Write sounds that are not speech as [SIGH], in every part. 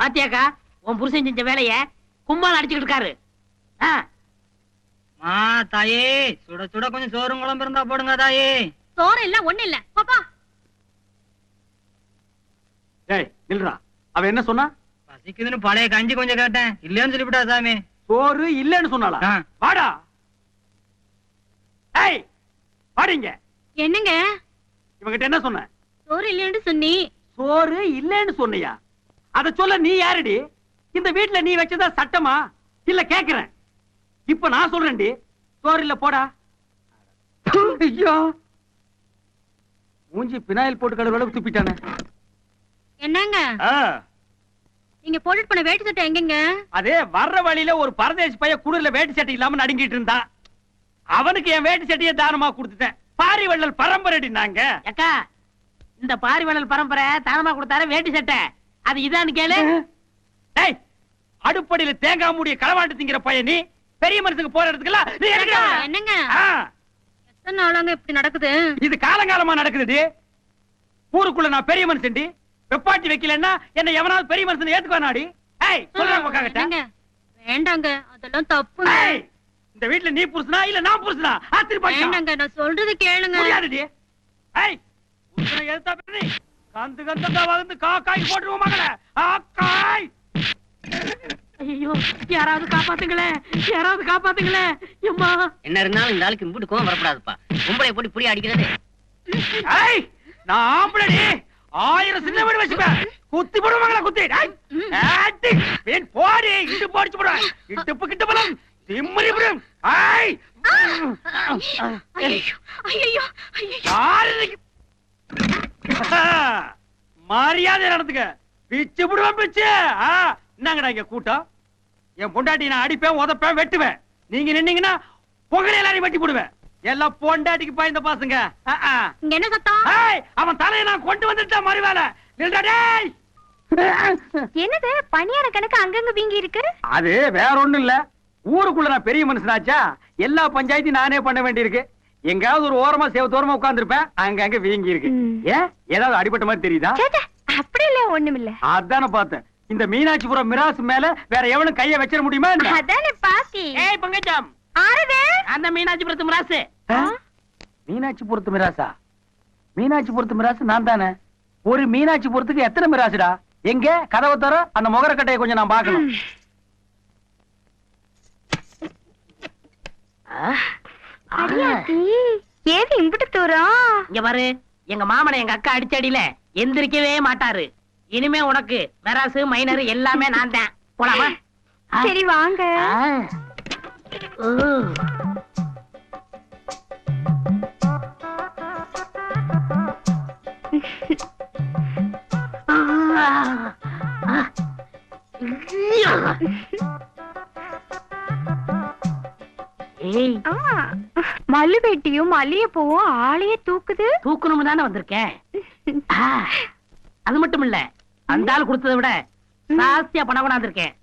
பாத்தியாக்கா உன் புருஷன் செஞ்ச வேலைய கும்மால் அடிச்சுக்கிட்டு இருக்காரு. ஆ, மா தாயே சுட சுட கொஞ்சம் சோறும் குழம்பு இருந்தா போடுங்க தாயே. சோறு இல்ல ஒண்ணு இல்ல. பாப்பா. ஏய் நில்றா. அவ என்ன சொன்னா? பசிக்குதுன்னு பழைய கஞ்சி கொஞ்சம் கேட்டேன். இல்லைன்னு சொல்லிவிட்டா சாமி. சோறு இல்லன்னு சொன்னாளா. வாடா. ஏய் வாடிங்க. என்னங்க? இவங்கிட்ட என்ன சொன்ன? சோறு இல்லைன்னு சொன்னி. சோறு இல்லன்னு சொன்னியா? அத சொல்ல நீ யாருடி? இந்த வீட்ல நீ வச்சதா சட்டமா? இல்ல கேக்குறேன். இப்ப நான் சொல்றேன்டி. சோறு இல்ல போடா. ஐயோ. மூஞ்சி பினாயில் போட்டு கழுவு அளவுக்கு துப்பிட்டானே. என்னங்க? நீங்க போட்டுட்டு போன வேட்டி சட்டை எங்கங்க? அதே வர்ற வழியில ஒரு பரதேசி பைய குளிர்ல வேட்டி சட்டை இல்லாம நடுங்கிட்டு இருந்தான் அவனுக்கு என் வேட்டி சட்டையை தானமா கொடுத்துட்டேன். பாரி வள்ளல் பரம்பரைடி நாங்க. அக்கா இந்த பாரிவளல் பரம்பரை தானமா கொடுத்தாரு வேட்டி சட்டை? அது இதான்னு கேளு. டேய் அடுப்படியில தேங்காய் மூடிய களவாண்டு திங்கிற பையன் நீ பெரிய மனுஷனுக்கு போற வர? என்னங்க? எத்தனை நாளாங்க இப்படி நடக்குது? இது காலங்காலமா நடக்குதுடி. ஊருக்குள்ள நான் பெரிய மனுஷன்டி. வெப்பாட்டி வைக்கலன்னா என்ன எவனாவது பெரிய மனுஷன் ஏத்துக்குவானாடி? ஏய் சொல்றேன் உங்க கிட்ட என்னங்க? வேண்டாங்க அதெல்லாம் ஏய் இந்த வீட்ல நீ புருஷனா இல்ல நான் புருஷனா? ஆத்திரப்பாட்டா வேண்டாங்க நான் சொல்றது கேளுங்க. முடியாதுடி. ஏய் பிறகு நீ கந்து கந்தா வந்து காக்காய் போட்டுருவோம் மகள. ஆக்காய் ஐயோ யாராவது காப்பாத்துங்களேன் யாராவது காப்பாத்துங்களேன் எம்மா. என்ன இருந்தாலும் இந்த ஆளுக்கு இம்புட்டு கோவம் வரக்கூடாதுப்பா. பொம்பளை போட்டு புடி அடிக்கிறது. ஏய் நான் ஆம்பளடி. ஆயிரம் சின்ன வீடு வச்சுப்பேன். குத்தி போடுவோம் மகள குத்தி. ஏத்தி, வீண் போடி. இட்டு போடிச்சு போடுவேன். இட்டுப்பு கிட்ட போலாம் திம்மறி விடும் ஏய். ஐயோ ஐயோ யாரு இன்னைக்கு? [LAUGHS] மரியாதை நடந்துக்க. பிச்சு விடுவேன் பிச்சு. ஆ, என்னங்கடா இங்க கூட்டம். என் பொண்டாட்டி நான் அடிப்பேன் உதப்பேன் வெட்டுவேன். நீங்க நின்னீங்கன்னா புகழ எல்லாரையும் வெட்டி போடுவேன். எல்லாம் பொண்டாட்டிக்கு பாய்ந்த பாசுங்க. இங்க என்ன சத்தம்? அவன் தலையை நான் கொண்டு வந்துட்டேன் மறுவேலை என்னது? பணியார கணக்கு அங்கங்க வீங்கி இருக்கு? அது வேற ஒண்ணும் இல்ல. ஊருக்குள்ள நான் பெரிய மனுஷனாச்சா? எல்லா பஞ்சாயத்தையும் நானே பண்ண வேண்டியிருக்கு. எங்காவது ஒரு ஓரமா சேவத்தோரமா உட்கார்ந்திருப்பேன் அங்க அங்க வீங்கி இருக்கு. ஏன் ஏதாவது அடிபட்ட மாதிரி தெரியுதா? அப்படி இல்ல ஒண்ணும் இல்ல அதானே பார்த்தேன். இந்த மீனாட்சிபுரம் மிராஸ் மேல வேற எவனும் கைய வச்சிட முடியுமா? அதானே பாத்தி ஏய் பங்கஜம். ஆறுது அந்த மீனாட்சிபுரத்து மிராசு. ஆ? மீனாட்சிபுரத்து மிராசா? மீனாட்சிபுரத்து மிராசு நான் தானே? ஒரு மீனாட்சிபுரத்துக்கு எத்தனை மிராசுடா? எங்க? கதவை தர அந்த முகரக்கட்டையை கொஞ்சம் நான் பார்க்கணும். ஏது இம்புட்டு தூரம்? இங்க பாரு எங்க மாமனை எங்க அக்கா அடிச்சடியில எந்திரிக்கவே மாட்டாரு. இனிமே உனக்கு மெராசு மைனரு எல்லாமே நான் தான். போலாமா. சரி வாங்க. ஆ. ஓ. ஆ. ஆ. ஐயா. ஏய் மல்லு வெட்டியும் மல்லிகைப்பூவும் ஆளையே தூக்குது தூக்கணும் தானே வந்திருக்கேன் அது மட்டும் இல்ல அந்த ஆள் கொடுத்ததை விட ஜாஸ்தியா பணம் கொண்டாந்துருக்கேன்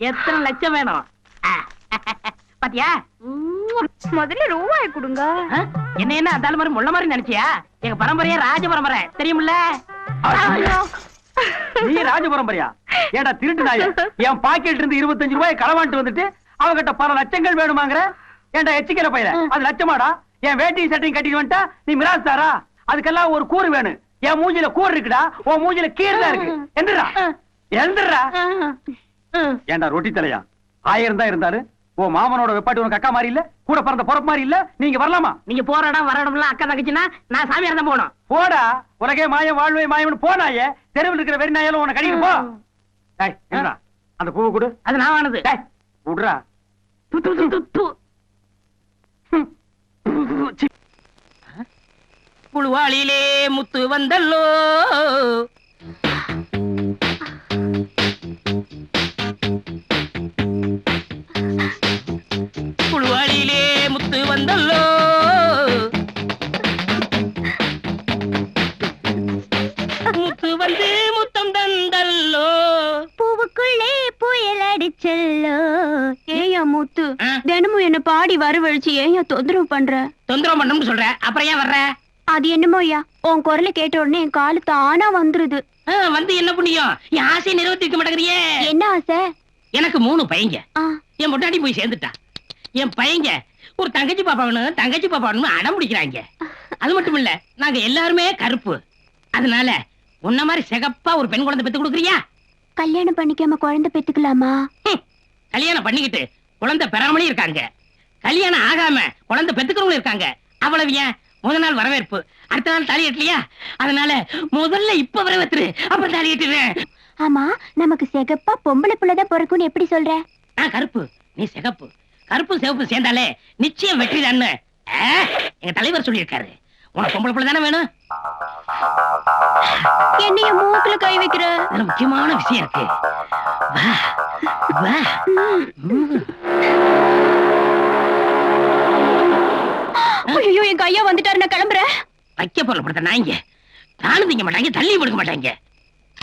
எத்தனை லட்சம் வேணும் பாத்தியா. முதல்ல ரூபாய் கொடுங்க என்ன என்ன அந்த ஆள் மாதிரி முள்ள மாதிரி நினைச்சியா எங்க பரம்பரையே ராஜ பரம்பரை தெரியுமில்ல. நீ ராஜ பரம்பரையா ஏடா திருட்டு நாய என் பாக்கெட் இருந்து இருபத்தஞ்சு ரூபாய் களவாண்டு வந்துட்டு அவகிட்ட பல லட்சங்கள் வேணுமாங்கிற ஏன்டா எச்சிக்கிற பையல அது லட்சமாடா. என் வேட்டி சட்டையும் கட்டிட்டு வந்துட்டா நீ மிராஸ் தாரா அதுக்கெல்லாம் ஒரு கூறு வேணும். என் மூஞ்சில கூறு இருக்குடா. உன் மூஞ்சில கீழ் தான் இருக்கு எந்திரா. எந்திரா. ஏன்டா ரொட்டி தலையா? ஆயிரம் தான் இருந்தாரு உன் மாமனோட வெப்பாட்டி உனக்கு அக்கா மாதிரி இல்ல? கூட பிறந்த பொறப்பு மாதிரி இல்ல? நீங்க வரலாமா? நீங்க போற இடம் வர இடம்லாம் அக்கா தங்கச்சின்னா நான் சாமியார் தான் போகணும். போடா. உலகே மாயம் வாழ்வே மாயம்னு போனாயே. தெருவில் இருக்கிற வெறி நாயாலும் உனக்கு கடிக்கு போ அந்த பூவை கொடு. அது நான் ஆனது டேய், விட்றா. புழுவாளிலே முத்து வந்தல்லோ புழுவாளிலே முத்து வந்தல்லோ முத்து வந்து முத்தம் தந்தல்லோ பூவுக்குள்ளே அடிச்சல்லோ. ஏயா முத்து? தினமும் என்ன பாடி வரவழைச்சு ஏயா தொந்தரவு பண்ற? தொந்தரவு பண்ணணும்னு சொல்ற. அப்புறம் ஏன் வர்ற? அது என்னமோ ஐயா உன் குரலை கேட்ட உடனே என் காலு தானா வந்துருது. வந்து என்ன புண்ணியம்? என் ஆசையை நிறைவேற்றிக்க மாட்டேங்கிறியே. என்ன ஆசை? எனக்கு மூணு பையங்க. என் முன்னாடி போய் சேர்ந்துட்டா என் பையங்க ஒரு தங்கச்சி பாப்பா வேணும் தங்கச்சி பாப்பா வேணும் அடம் பிடிக்கிறாங்க. அது மட்டும் இல்ல நாங்க எல்லாருமே கருப்பு. அதனால உன்ன மாதிரி சிகப்பா ஒரு பெண் குழந்தை பெத்து கொடுக்குறியா? கல்யாணம் பண்ணிக்காம குழந்தை பெத்துக்கலாமா? கல்யாணம் பண்ணிக்கிட்டு குழந்தை பெறாமலே இருக்காங்க. கல்யாணம் ஆகாம குழந்தை பெத்துக்கிறவங்களும் இருக்காங்க. அவ்வளவு ஏன்? முதல் நாள் வரவேற்பு. அடுத்த நாள் தாலி கட்டலையா? அதனால முதல்ல இப்ப வரவேற்று அப்புறம் தாலி கட்டுறேன் ஆமா நமக்கு சிகப்பா பொம்பளை புள்ளதான் பிறக்கும்னு எப்படி சொல்ற? நான் கருப்பு. நீ சிகப்பு. கருப்பு சிவப்பு சேர்ந்தாலே நிச்சயம் வெற்றி தான்னு எங்க தலைவர் சொல்லியிருக்காரு. உனக்கு பொம்பளை பிள்ளை தானே வேணும்? என்னைய மூக்குல கை வைக்கிற? முக்கியமான விஷயம் இருக்கு. வா வா. ஐயோ என் கையா வந்துட்டாரு நான் கிளம்புறேன். வைக்க பொருள் படுத்த நாய்ங்க நானும் திங்க மாட்டாங்க தள்ளியும் படுக்க மாட்டாங்க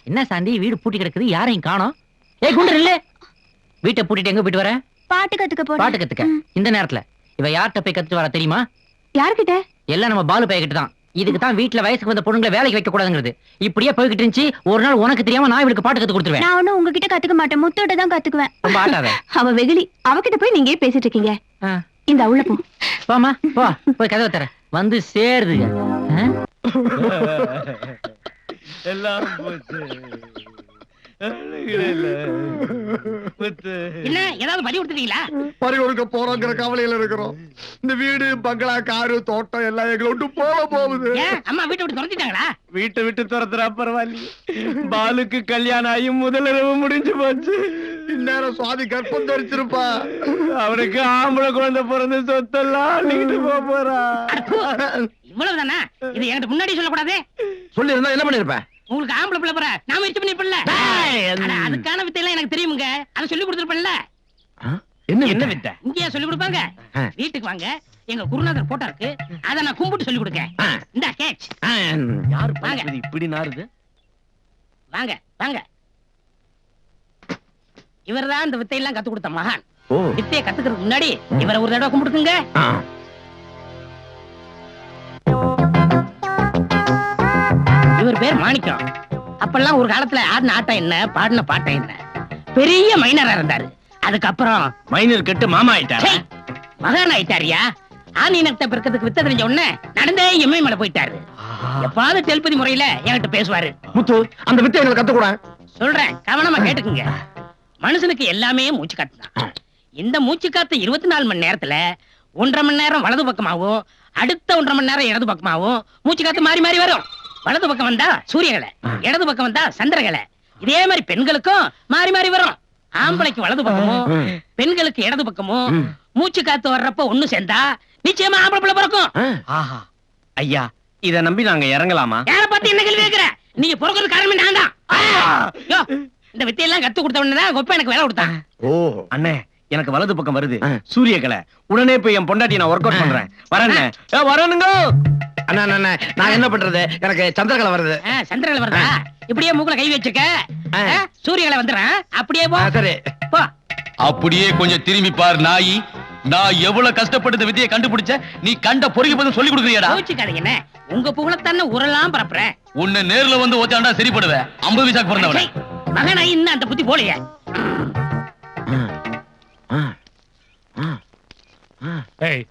என்ன சாந்தி வீடு பூட்டி கிடக்குது யாரையும் காணோம்? ஏய் குண்டர் இல்ல. வீட்டை பூட்டிட்டு எங்க போயிட்டு வர? பாட்டு கத்துக்க போறேன். பாட்டு கத்துக்க. இந்த நேரத்துல. இவ யார்கிட்ட போய் கத்துட்டு வர தெரியுமா? யார்கிட்ட? எல்லாம் நம்ம பாலு பையகிட்ட தான். இதுக்கு தான் வீட்டுல வயசுக்கு வந்த பொண்ணுங்களை வேலைக்கு வைக்க கூடாதுங்கிறது. இப்படியே போய்கிட்டு இருந்துச்சு ஒரு நாள் உனக்கு தெரியாம நான் இவளுக்கு பாட்டு கத்து கொடுத்துருவேன். நான் ஒண்ணும் உங்ககிட்ட கத்துக்க மாட்டேன். முத்தோட தான் கத்துக்குவேன். ரொம்ப ஆட்டாத. [LAUGHS] அவ வெகுளி அவகிட்ட போய் நீங்க பேசிட்டு இருக்கீங்க. இந்த உள்ள போ. போமா போ போய் கதவை தர வந்து சேருதுங்க. ஆ? [LAUGHS] எல்லாம் போச்சு அழுகிறேன்ல. முத்து. என்ன ஏதாவது பறி கொடுக்க போறோங்கிற கவலையில இருக்கிறோம். இந்த வீடு பங்களா காரு தோட்டம் எல்லாம் எங்களை விட்டு போக போகுது. அம்மா வீட்டை விட்டு துரத்திட்டாங்களா? வீட்டை விட்டு துரத்துறா பரவாயில்லையே. பாலுக்கு கல்யாணம் ஆகி முதலிரவு முடிஞ்சு போச்சு. இந்நேரம் சுவாதி கற்பம் தரிச்சிருப்பா. அவனுக்கு ஆம்பளை குழந்தை பிறந்த சொத்தெல்லாம் அள்ளிக்கிட்டு போக போறா. இவ்வளவுதானா? இது என்கிட்ட முன்னாடி சொல்லக்கூடாது. சொல்லி இருந்தா என்ன பண்ணிருப்ப? உங்களுக்கு ஆம்பளை பிள்ளை போற. நான் முயற்சி பண்ணிருப்பேன்ல அட, அதுக்கான வித்தையெல்லாம் எனக்கு தெரியுமுங்க. அதை சொல்லி கொடுத்துருப்பேன்ல. என்ன என்ன வித்த? இங்கேயா சொல்லி கொடுப்பாங்க. வீட்டுக்கு வாங்க. எங்க குருநாதர் போட்டோ இருக்கு. அதை நான் கும்பிட்டு சொல்லி கொடுக்க. இந்த கேட்ச் யாரு வாங்க. இப்படி நாருது வாங்க வாங்க. இவர்தான் இந்த வித்தையெல்லாம் கத்து கொடுத்த மகான். வித்தையை கத்துக்கிறதுக்கு முன்னாடி இவரை ஒரு தடவை கும்பிட்டுக்குங்க. இவர் பேர் மாணிக்கம். அப்பெல்லாம் ஒரு காலத்துல ஆடின ஆட்டம் என்ன பாடின பாட்டம் என்ன? பெரிய மைனரா இருந்தாரு. அதுக்கப்புறம் மைனர் கெட்டு மாமா ஆயிட்டாரா? மகான் ஆயிட்டாரியா? ஆணி நட்ட பிறக்கிறதுக்கு வித்த தெரிஞ்ச உடனே நடந்தே எம்மை மேல போயிட்டாரு. எப்பாவது தெல்பதி முறையில என்கிட்ட பேசுவாரு. முத்து அந்த வித்தை எங்களுக்கு கத்துக்கூட. சொல்றேன் கவனமா கேட்டுக்குங்க. மனுஷனுக்கு எல்லாமே மூச்சு காத்து இந்த மூச்சு காத்து இருபத்தி நாலு மணி நேரத்துல ஒன்றரை மணி நேரம் வலது பக்கமாவும் அடுத்த ஒன்றரை மணி நேரம் இடது பக்கமாவும் மூச்சு காத்து மாறி மாறி வரும். வலது பக்கம் வந்தா சூரியகலை இடது பக்கம் வந்தா சந்திரகலை இதே மாதிரி பெண்களுக்கும் மாறி மாறி வரும் ஆம்பளைக்கு வலது பக்கமும் பெண்களுக்கு இடது பக்கமும் மூச்சு காத்து வர்றப்ப ஒண்ணு சேர்ந்தா நிச்சயமா ஆம்பளை பிள்ளை பிறக்கும். ஆஹா. ஐயா இத நம்பி நாங்க இறங்கலாமா? யார பார்த்து என்ன கேள்வி கேக்குற நீங்க பிறக்கிறது காரணமே நான் தான் இந்த வித்தையெல்லாம் கத்து கொடுத்த உடனே தான் கொப்ப எனக்கு வேலை கொடுத்தான். ஓ. அண்ணே எனக்கு வலது பக்கம் வருது. சூரியகலை உடனே போய் என் பொண்டாட்டி நான் ஒர்க் அவுட் பண்றேன் வரேன் வரணுங்க அண்ணா அண்ணா நான் என்ன பண்றது? எனக்கு சந்திரகலை வருது. சந்திரகலை வருதா? இப்படியே மூக்குல கை வச்சிருக்க? சூரியகலை வந்துடுறேன். அப்படியே போ. சரி. போ. அப்படியே கொஞ்சம் திரும்பி பார் நாயி. நான் எவ்வளவு கஷ்டப்பட்டு இந்த வித்தியை கண்டுபிடிச்ச? நீ கண்ட பொறுக்கி பதில் சொல்லி கொடுக்குறியடா. கோச்சுக்காதீங்க உங்க புகழத்தானே உரலாம் பரப்புறேன். உன்னை நேர்ல வந்து ஓத்தாண்டா சரிப்படுவ ஐம்பது பைசாக்கு பிறந்தவன. மகனாய் இன்னும் அந்த புத்தி போலையே. ஏய்.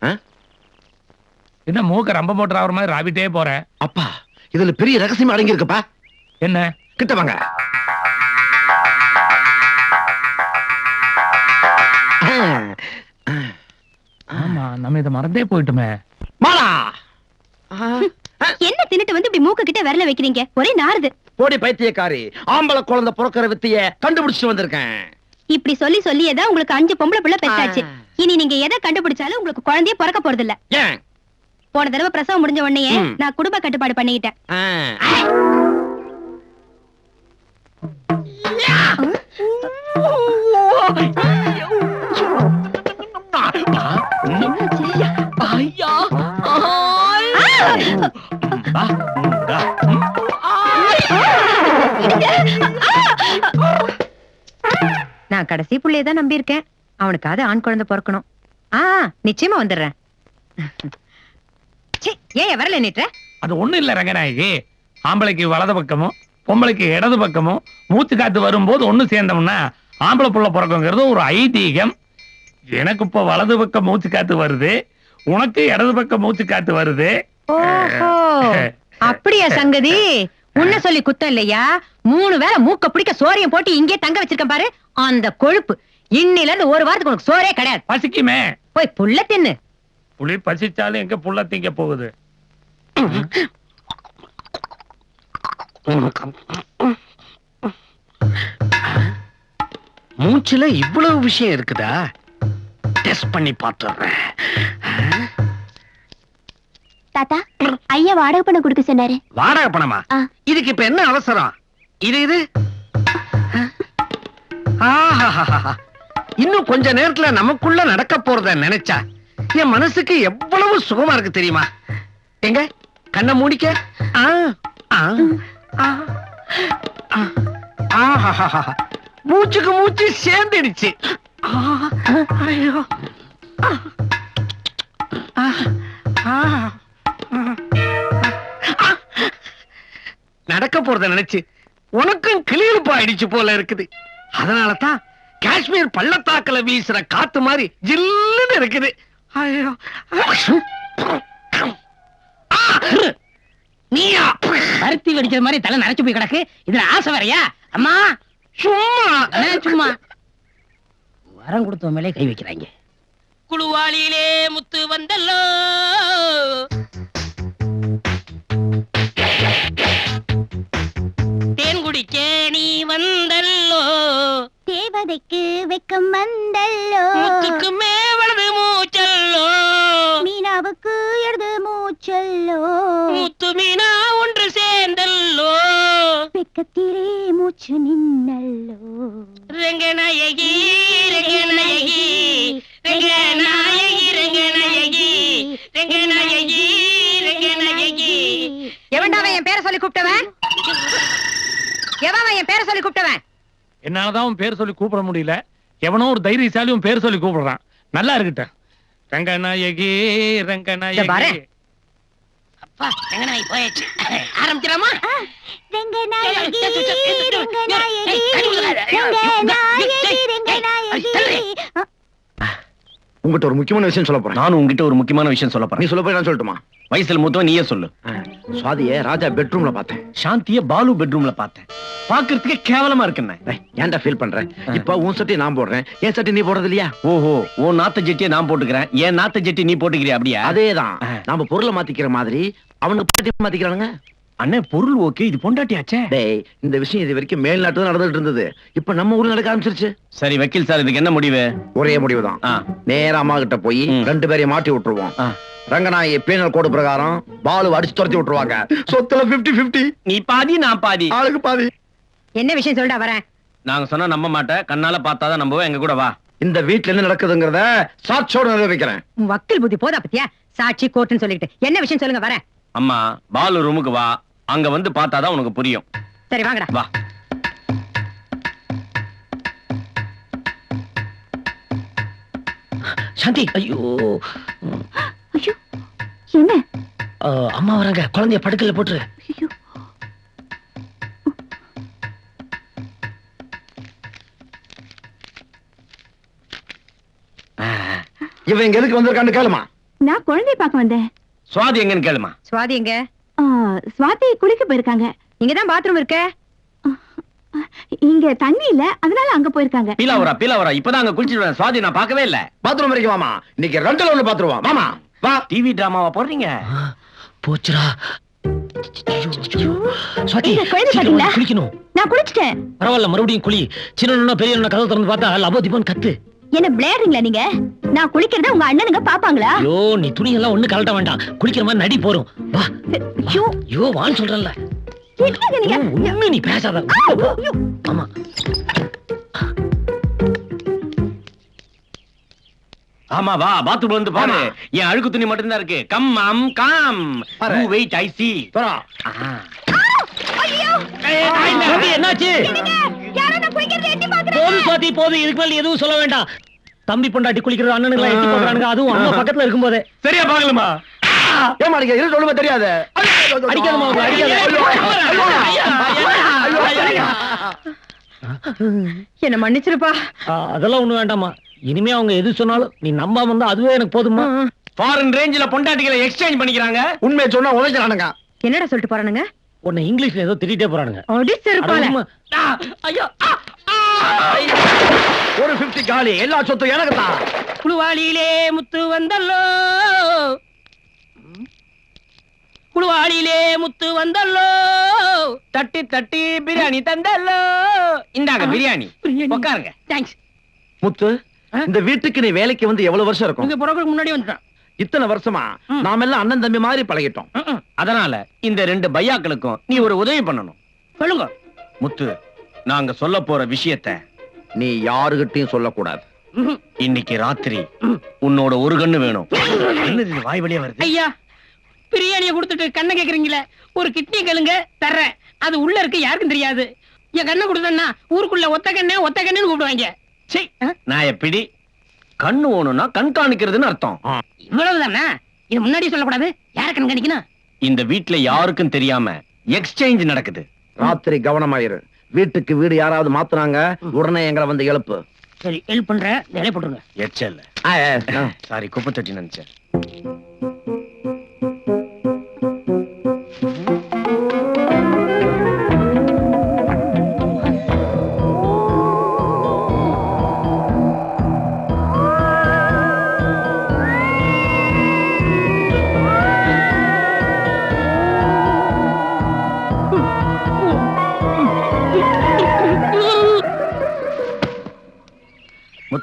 என்ன மூக்க ரம்ப மோட்டர் ஆகுற மாதிரி ராவிட்டே போற? அப்பா இதுல பெரிய ரகசியம் அடங்கி இருக்குப்பா என்ன? கிட்ட வாங்க. ஆமா நம்ம இதை மறந்தே போயிட்டுமே. மாலா! என்ன தின்னுட்டு வந்து இப்படி மூக்கு கிட்ட விரல வைக்கிறீங்க? ஒரே நாறுது. போடி பைத்தியக்காரி ஆம்பளை குழந்தை பிறக்கிற வித்திய கண்டுபிடிச்சு வந்திருக்கேன். இப்படி சொல்லி சொல்லியே தான் உங்களுக்கு அஞ்சு பொம்பளை புள்ள பெத்தாச்சு. இனி நீங்க எதை கண்டுபிடிச்சாலும் உங்களுக்கு குழந்தையே பிறக்க போறது இல்ல போன தடவை பிரசவம் முடிஞ்ச உடனே. நான் குடும்ப கட்டுப்பாடு பண்ணிக்கிட்டேன். கடைசி புள்ளைய தான் நம்பி இருக்கேன் அவனுக்காவது ஆண் குழந்தை பிறக்கணும். ஆ நிச்சயமா வந்துடுறேன். ஏன் வரல நீட்டுற? அது ஒண்ணும் இல்ல ரங்கநாயகி. ஆம்பளைக்கு வலது பக்கமும் பொம்பளைக்கு இடது பக்கமும் மூச்சு காத்து வரும்போது ஒண்ணு சேர்ந்தோம்னா ஆம்பளை புள்ள பிறக்குங்கிறது ஒரு ஐதீகம். எனக்கு இப்ப வலது பக்கம் மூச்சு காத்து வருது உனக்கு இடது பக்கம் மூச்சு காத்து வருது. அப்படியா சங்கதி? [LAUGHS] உன்ன சொல்லி குத்தம் இல்லையா? மூணு வேளை மூக்க பிடிக்க சோறையும் போட்டு இங்கே தங்க வச்சிருக்கேன் பாரு. அந்த கொழுப்பு இன்னில இருந்து ஒரு வாரத்துக்கு உனக்கு சோறே கிடையாது. பசிக்குமே. போய் புள்ள தின்னு. புளி பசிச்சாலும் எங்க புள்ள திங்க போகுது? மூச்சுல இவ்வளவு விஷயம் இருக்குதா? டெஸ்ட் பண்ணி பார்த்துடுறேன். தாத்தா ஐயா வாடகை பணம் கொடுக்க சொன்னாரு. வாடகை பணமா. இதுக்கு இப்ப என்ன அவசரம்? இது இது. இன்னும் கொஞ்ச நேரத்துல நமக்குள்ள நடக்க போறத நினைச்சா என் மனசுக்கு எவ்வளவு சுகமா இருக்கு தெரியுமா? எங்க? கண்ணை மூடிக்க. மூச்சுக்கு மூச்சு சேர்ந்துடுச்சு. ஐயோ. நடக்க போறத நினைச்சு உனக்கும் கிளியலுப்பு ஆயிடுச்சு போல இருக்குது. அதனால தான் காஷ்மீர் பள்ளத்தாக்குல வீசுற காத்து மாதிரி ஜில்லுன்னு இருக்குது. ஐயோ. ஆ! நீயா? பருத்தி வெடிக்கிற மாதிரி தலை நரைச்சு போய் கிடக்கு. இதுல ஆசை வேறையா? அம்மா! சும்மா. சும்மா. வரம் கொடுத்த மேலே கை வைக்கிறாங்க. குழுவாளியிலே முத்து வந்தல்லோ. வெக்கம் வந்தல்லோ முத்துக்கு மேவளது மூச்சல்லோ? மீனாவுக்கு எழுது மூச்சல்லோ? முத்து மீனா ஒன்று சேர்ந்தல்லோ? வெக்கத்திலே மூச்சு நின்னல்லோ? ரங்கநாயகி ரங்கநாயகி ரங்கநாயகி ரங்கநாயகி ரங்கநாயகி ரங்கநாயகி. எவன்டாவன் என் பேரை சொல்லி கூப்பிட்டவன்? எவன் என் பேரை சொல்லி கூப்பிட்டவன்? என்னாலதான் உன் பேர் சொல்லி கூப்பிட முடியல எவனோ ஒரு தைரியசாலி உன் பேர் சொல்லி கூப்பிடுறான் நல்லா இருக்கட்டும் ரங்கநாயகி. ரங்கநாயகி அப்பா ரங்கநாயகி போயாச்சு ஆரம்பிக்கலாமா ரங்கநாயகி ஏய், ரங்கநாயகி ஏய், ரங்கநாயகி ரங்கநாயகி உங்ககிட்ட ஒரு முக்கியமான விஷயம் சொல்ல போறேன். நானும் உங்ககிட்ட ஒரு முக்கியமான விஷயம் சொல்ல நீ போறேன் சொல்ல போய் நான் சொல்லட்டுமா? வயசுல மூத்தவன் நீயே சொல்லு. சுவாதிய ராஜா பெட்ரூம்ல பார்த்தேன். சாந்திய பாலு பெட்ரூம்ல பார்த்தேன். பாக்குறதுக்கே கேவலமா இருக்குண்ணே டேய், ஏன்டா ஃபீல் பண்ற? இப்ப உன் சட்டை நான் போடுறேன். என் சட்டை நீ போடுறது இல்லையா? ஓஹோ உன் நாத்த ஜெட்டியை நான் போட்டுக்கிறேன். என் நாத்த ஜெட்டி நீ போட்டுக்கிறியா அப்படியா? அதேதான். நாம பொருளை மாத்திக்கிற மாதிரி அவனுக்கு மாத்திக்கிறானுங்க. அண்ணே பொருள் ஓகே இது பொண்டாட்டியாச்சே? டேய் இந்த விஷயம் இது வரைக்கும் மேல்நாட்டு நடந்துட்டு இருந்தது. இப்ப நம்ம ஊர்ல நடக்க ஆரம்பிச்சிருச்சு. சரி வக்கீல் சார் இதுக்கு என்ன முடிவு? ஒரே முடிவுதான். ஆ. நேரா அம்மா கிட்ட போய். ரெண்டு பேரையும் மாட்டி விட்டுருவோம். ரங்கநாயகி பீனல் கோடு பிரகாரம் பாலு அடிச்சு துரத்தி விட்டுருவாங்க. சொத்துல 50 50 நீ பாதி நான் பாதி. ஆளுக்கு பாதி. என்ன விஷயம் சொல்லிட்டா வரேன். நாங்க சொன்னா நம்ப மாட்டேன். கண்ணால பார்த்தாதான் நம்புவேன் எங்க கூட வா. இந்த வீட்ல என்ன நடக்குதுங்கிறத சாட்சியோட நிரூபிக்கிறேன். உன் வக்கீல் புத்தி போதா பத்தியா? சாட்சி கோர்ட்டுன்னு சொல்லிட்டு என்ன விஷயம் சொல்லுங்க வரேன். அம்மா பாலு ரூமுக்கு வா. அங்க வந்து பார்த்தாதான் உனக்கு புரியும். சரி வாங்கடா. வா. சாந்தி ஐயோ. ஐயோ என்ன? அம்மா வராங்க. குழந்தைய படுக்கல போட்டுரு. ஐயோ. இவன் எதுக்கு வந்திருக்கான்னு கேளுமா. நான் குழந்தைய பார்க்க வந்தேன். சுவாதி எங்கன்னு கேளுமா. சுவாதி எங்க? சுவாதி குளிக்க போயிருக்காங்க. இங்கதான் பாத்ரூம் இருக்க. இங்க தண்ணி இல்ல அதனால அங்க போயிருக்காங்க. பீலாவரா பீலாவரா இப்பதான் அங்க குளிச்சிட்டு சுவாதி நான் பார்க்கவே இல்ல. பாத்ரூம் வரைக்கும் வாமா. இன்னைக்கு ரெண்டுல ஒண்ணு பாத்துருவோம் மாமா வா. டிவி டிராமாவா போடுறீங்க? போச்சுடா. குளிக்கணும். நான் குளிச்சிட்டேன். பரவாயில்ல மறுபடியும் குளி. சின்ன பெரிய கதவு திறந்து பார்த்தா லபோ தீபன் கத்து. என்ன விளையாடுறீங்களா நீங்க? நான் குளிக்கிறத உங்க அண்ணனுங்க பாப்பாங்களா? ஐயோ நீ துணி எல்லாம் ஒண்ணு கலட்ட வேண்டாம். குளிக்கிற மாதிரி நடி போறோம் வா. ஐயோ. ஐயோ வான்னு சொல்றேன்ல. என்னங்க நீங்க? ஒண்ணு நீ பேசாத. ஐயோ, ஐயோ. ஆமா. ஆமா வா. பாத்ரூம் வந்து பாரு. என் அழுக்கு துணி மட்டும்தான் இருக்கு. Come um come. பாரு. யூ வெயிட் ஐ சி வரா சுவாதி, என்னாச்சு? யாரோ நான் குளிக்கிறத எட்டி பாக்குறேன் போதும் சுவாதி போதும். இதுக்கு மேல எதுவும் சொல்ல வேண்டாம். தம்பி பொண்டாட்டி குளிக்கிறது அண்ணனுங்களை எட்டி பாக்குறானுங்க அதுவும் அம்மா பக்கத்துல இருக்கும்போதே. சரியா பாக்கலாமா ஏமா நீங்க சொல்லுமே தெரியாது. என்ன மன்னிச்சிருப்பா? அதெல்லாம் ஒண்ணு வேண்டாமா இனிமே அவங்க எது சொன்னாலும் நீ நம்பாம இருந்தா அதுவே எனக்கு போதுமா ஃபாரின் ரேஞ்சில பொண்டாட்டிகளை எக்ஸ்சேஞ்ச் பண்ணிக்கிறாங்க. உண்மையை சொன்னா உதைக்கிறானுங்க என்னடா சொல்லிட்டு போறானுங்க? உன்னை இங்கிலீஷ்ல ஏதோ திட்டிட்டே போறானுங்க. ஐயோ. ஒரு 50 காலி எல்லா சொத்தும் எனக்கு தான். குழுவாளியிலே முத்து வந்தல்லோ. குழுவாளியிலே முத்து வந்தல்லோ. தட்டி தட்டி பிரியாணி தந்தல்லோ. இந்தாங்க பிரியாணி. உட்காருங்க தேங்க்ஸ் முத்து இந்த வீட்டுக்கு நீ வேலைக்கு வந்து எவ்வளவு வருஷம் இருக்கும்? புறவுக்கு முன்னாடி வந்துட்டான் இத்தனை வருஷமா? ம். நாம எல்லாம் அண்ணன் தம்பி மாதிரி பழகிட்டோம். அதனால இந்த ரெண்டு பையாக்களுக்கும் நீ ஒரு உதவி பண்ணணும். சொல்லுங்க. முத்து நாங்க சொல்ல போற விஷயத்த நீ யாருகிட்டயும் சொல்லக்கூடாது. இன்னைக்கு ராத்திரி உன்னோட ஒரு கண்ணு வேணும். வாய் வழியா வருது? ஐயா பிரியாணியை கொடுத்துட்டு கண்ணை கேக்குறீங்களே. ஒரு கிட்னி கேளுங்க தர்றேன். அது உள்ள இருக்கு யாருக்கும் தெரியாது. என் கண்ணை கொடுத்தேன்னா ஊருக்குள்ள ஒத்த கண்ணே ஒத்த கண்ணுன்னு கூப்பிடுவாங்க. சீ, ஆ, நான் எப்படி கண்ணு ஓணும்னா கண்காணிக்கிறதுன்னு அர்த்தம். இவ்வளவுதானா? இது முன்னாடி சொல்லக்கூடாது. யார கண்காணிக்கணும்? இந்த வீட்ல யாருக்கும் தெரியாம எக்ஸ்சேஞ்ச் நடக்குது. ராத்திரி கவனமாயிரு. வீட்டுக்கு வீடு யாராவது மாத்துனாங்க உடனே எங்களை வந்து எழுப்பு. சரி ஹெல்ப் போட்டுருங்க. எச்சல் சாரி குப்பை தொட்டி நினைச்சேன்.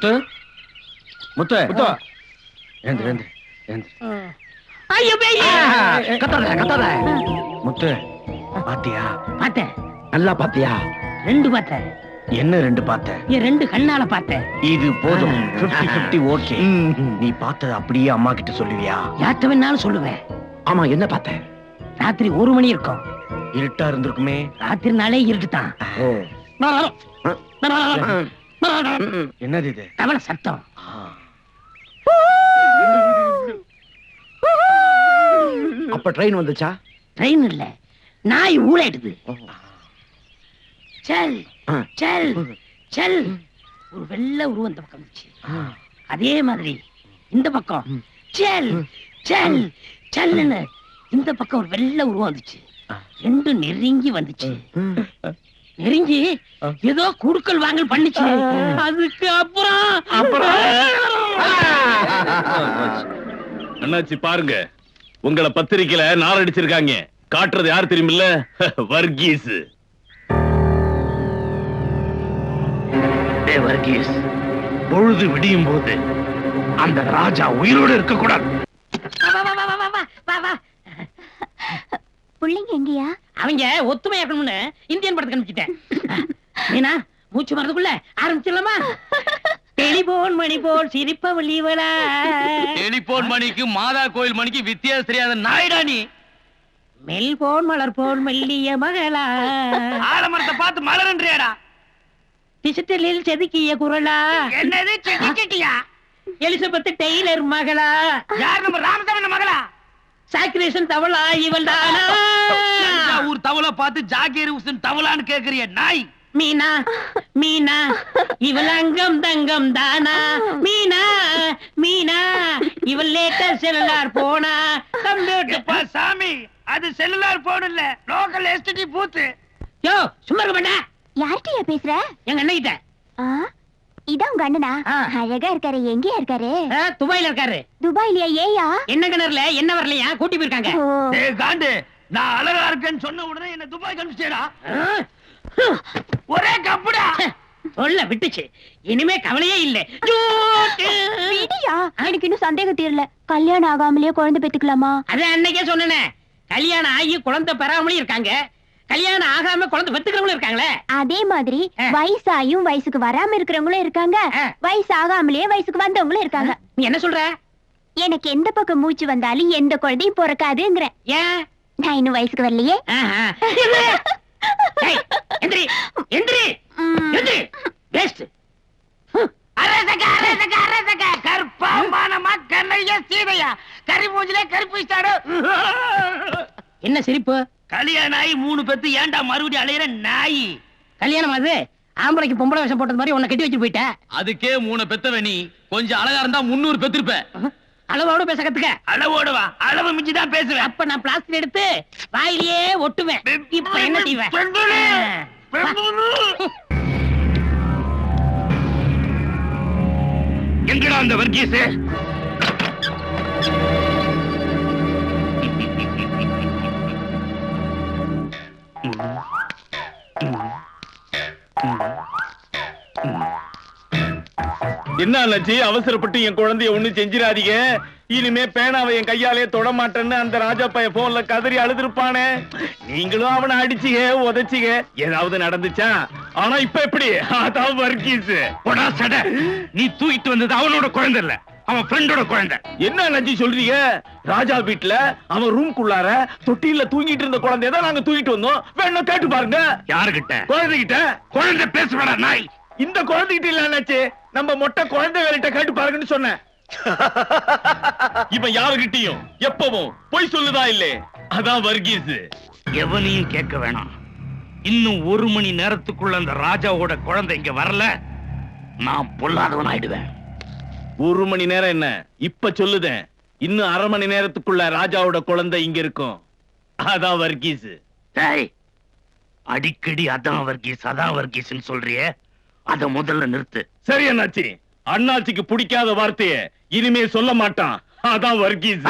முத்து. முத்து. முத்து. ஏந்திரு ஏந்திரு ஏந்திரு. ஐயோ பேய் கத்தாத கத்தாத. முத்து. பாத்தியா? பார்த்தேன். நல்லா பாத்தியா? ரெண்டு பார்த்தேன். என்ன ரெண்டு பார்த்த என் ரெண்டு கண்ணால பார்த்தேன். இது போதும். 50 50 ஓகே நீ பார்த்தத அப்படியே அம்மா கிட்ட சொல்லுவியா? யார்கிட்ட வேணாலும் சொல்லுவேன். ஆமா என்ன பார்த்த ராத்திரி ஒரு மணி இருக்கும். இருட்டா இருந்திருக்குமே. ராத்திரி நாளே இருட்டுதான். ஓ. என்னது இது? தவளை சத்தம். அப்ப ட்ரெயின் வந்துச்சா? ட்ரெயின் இல்ல. நாய் ஊழையிடுது. செல். செல் செல். ஒரு வெள்ளை உருவம் இந்த பக்கம் இருந்துச்சு அதே மாதிரி இந்த பக்கம். செல் செல் செல்லுன்னு இந்த பக்கம் ஒரு வெள்ளை உருவம் வந்துச்சு. ரெண்டும் நெருங்கி வந்துச்சு. நெருங்கி ஏதோ குடுக்கல் வாங்கல் பண்ணுச்சு. அதுக்கு அப்புறம். அண்ணாச்சி பாருங்க. உங்களை பத்திரிக்கையில நார் அடிச்சிருக்காங்க. காட்டுறது யார் தெரியுமில்ல? [LAUGHS] வர்கீஸ் டேய் வர்கீஸ். பொழுது விடியும் போது அந்த ராஜா உயிரோடு இருக்க புள்ளைங்க எங்கயா? அவங்க ஒத்துமையா இருக்கணும்னு இந்தியன் படத்துக்கு அனுப்பிச்சிட்டேன். மீனா மூச்சு மறதுக்குள்ள ஆரம்பிச்சிடலாமா? டெலிபோன் மணி போல் சிரிப்பவள் இவளா? டெலிபோன் மணிக்கு மாதா கோயில் மணிக்கு வித்தியாசம் தெரியாத நாயிடா நீ? மெல்போன் மலர் போல் மெல்லிய மகளா? ஆலமரத்தை பார்த்து மலர்ன்றியாடா. டிஜிட்டலில் செதுக்கிய குரலா? என்னது செட்டியா எலிசபெத் டெய்லர் மகளா? யார் நம்ம ராமசாமி மகளா? சாக்ரேஷன் தவளா இவள் தானா? ஊர் தவளை பார்த்து ஜாகீர் உசன் தவளான்னு கேக்குறிய நாய். மீனா மீனா இவள் அங்கம் தங்கம் தானா? மீனா மீனா இவள் லேட்டர் செல்லார் போனா? கம்ப்யூட்டர் சாமி அது செல்லுலார் போன் இல்ல லோக்கல் எஸ்டிடி பூத்து. யோ சும்மா இருக்க மாட்டா. யார்கிட்டயா பேசுற? எங்க அண்ணகிட்ட. ஆ, இதான் உங்க அண்ணனா. அழகா இருக்காரு எங்கயா இருக்காரு? துபாயில இருக்காரு. துபாய்லயா ஏயா? என்ன கிணறுல என்ன வரலையா? கூட்டி போயிருக்காங்க. காண்டு நான் அழகா இருக்கேன்னு சொன்ன உடனே என்ன துபாய் கமிச்சேடா ஆ, ஒரே கப்புடா. சொல்ல விட்டுச்சு. இனிமே கவலையே இல்ல. எனக்கு இன்னும் சந்தேகம் தீரல. கல்யாணம் ஆகாமலேயே குழந்தை பெத்துக்கலாமா அது அன்னைக்கே சொன்னேனே. கல்யாணம் ஆகி குழந்தை பெறாமலும் இருக்காங்க. கல்யாணம் ஆகாம குழந்தை பெத்துக்கிறவங்களும் இருக்காங்களே. அதே மாதிரி. வயசாயும் வயசுக்கு வராம இருக்கிறவங்களும் இருக்காங்க. வயசு ஆகாமலேயே வயசுக்கு வந்தவங்களும் இருக்காங்க. நீ என்ன சொல்ற? எனக்கு எந்த பக்கம் மூச்சு வந்தாலும் எந்த குழந்தையும் பிறக்காதுங்கிற ஏன்? நான் இன்னும் வயசுக்கு வரலையே. எந்திரி. எந்திரி. எந்திரி. வேஸ்ட் அரசக அரசக அரசக. கற்பா மானமா கண்ணையா சீதையா. கறி மூஞ்சிலே என்ன சிரிப்பு? கல்யாணம் ஆகி மூணு பேத்து ஏன்டா மறுபடியும் அலையிற நாய்? கல்யாணம் அது. ஆம்பளைக்கு பொம்பளை வேஷம் போட்டது மாதிரி உன்னை கட்டி வச்சு போயிட்ட. அதுக்கே மூணு பெத்தவ நீ. கொஞ்சம் அழகா இருந்தா முன்னூறு பெத்திருப்ப. அளவோட பேச கத்துக்க அளவோட வா அளவு மிஞ்சி தான் பேசுவேன். அப்ப நான் பிளாஸ்டிக் எடுத்து வாயிலேயே ஒட்டுவேன். இப்ப என்ன செய்வேன்? எங்கடா அந்த வர்கீஸ் என்ன அண்ணாச்சி அவசரப்பட்டு என் குழந்தைய ஒண்ணு செஞ்சிடாதீங்க. இனிமே பேனாவை என் கையாலே தொட மாட்டேன்னு அந்த ராஜா பைய போன்ல கதறி அழுதுருப்பானே. நீங்களும் அவனை அடிச்சீங்க உதைச்சீங்க ஏதாவது நடந்துச்சா? ஆனா இப்ப எப்படி? அதான் வர்க்கீஸ் போடா சட. நீ தூக்கிட்டு வந்தது அவனோட குழந்தை இல்ல. அவன் ஃப்ரெண்டோட குழந்தை. என்ன அண்ணாச்சி சொல்றீங்க? ராஜா வீட்ல அவன் ரூம்குள்ளார தொட்டில தூங்கிட்டு இருந்த குழந்தைய தான் நாங்க தூக்கிட்டு வந்தோம். வேணா கேட்டு பாருங்க. யாருகிட்ட? குழந்தைகிட்ட. குழந்தை பேசுவாடா நாய். இந்த குழந்தைகிட்ட இல்ல நம்ம மொட்டை குழந்தைகள்கிட்ட கேட்டு பாருங்கன்னு சொன்னேன். இவன் யாருகிட்டயும் எப்பவும் பொய் சொல்லுதா இல்லே? அதான் வர்கீஸ். எவனையும் கேட்க வேணாம். இன்னும் ஒரு மணி நேரத்துக்குள்ள அந்த ராஜாவோட குழந்தை இங்க வரல. நான் பொல்லாதவன் ஆயிடுவேன் ஒரு மணி நேரம் என்ன? இப்ப சொல்லுதேன். இன்னும் அரை மணி நேரத்துக்குள்ள ராஜாவோட குழந்தை இங்க இருக்கும். அதான் வர்கீஸ். டேய் அடிக்கடி அதான் வர்கீஸ் அதான் வர்கீஸ்னு சொல்றியே. அத முதல்ல நிறுத்து. சரி அண்ணாச்சி. அண்ணாச்சிக்கு பிடிக்காத வார்த்தைய இனிமே சொல்ல மாட்டான். அதான் வர்கீஸ்.